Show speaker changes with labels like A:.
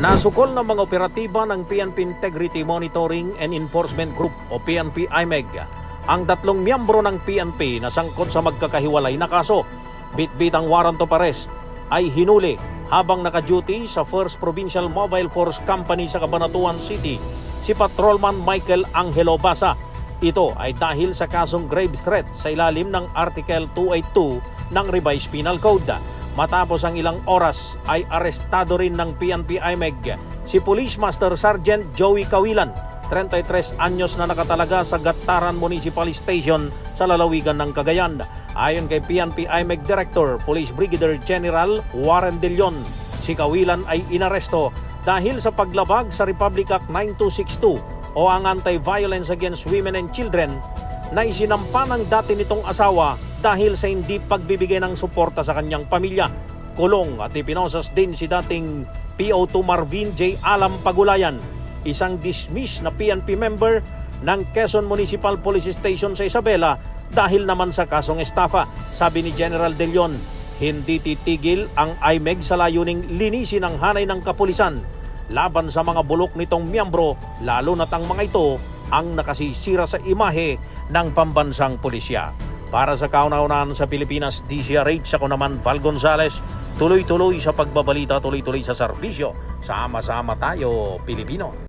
A: Nasukol ng mga operatiba ng PNP Integrity Monitoring and Enforcement Group o PNP IMEG ang tatlong miyembro ng PNP na sangkot sa magkakahiwalay na kaso. Bitbit ang warrant of ay hinuli habang naka-duty sa 1st Provincial Mobile Force Company sa Cabanatuan City si Patrolman Michael Angelo Basa. Ito ay dahil sa kasong grave threat sa ilalim ng Article 282 ng Revised Penal Code. Matapos ang ilang oras ay arestado rin ng PNP IMEG si Police Master Sergeant Joey Kawilan, 33 anyos na nakatalaga sa Gataran Municipal Station sa lalawigan ng Cagayan. Ayon kay PNP IMEG Director, Police Brigadier General Warren De Leon, si Kawilan ay inaresto dahil sa paglabag sa Republic Act 9262 o ang Anti-Violence Against Women and Children na isinampa ng dati nitong asawa dahil sa hindi pagbibigay ng suporta sa kanyang pamilya. Kulong at ipinosas din si dating PO2 Marvin J. Alam Pagulayan, isang dismiss na PNP member ng Quezon Municipal Police Station sa Isabela dahil naman sa kasong estafa. Sabi ni General De Leon, hindi titigil ang IMEG sa layuning linisin ang hanay ng kapulisan laban sa mga bulok nitong miyembro lalo na't ang mga ito ang nakasisira sa imahe ng pambansang pulisya. Para sa kauna-unahan sa Pilipinas, DCRH ako naman Val Gonzales, tuloy-tuloy sa pagbabalita, tuloy-tuloy sa serbisyo. Sama-sama tayo, Pilipino.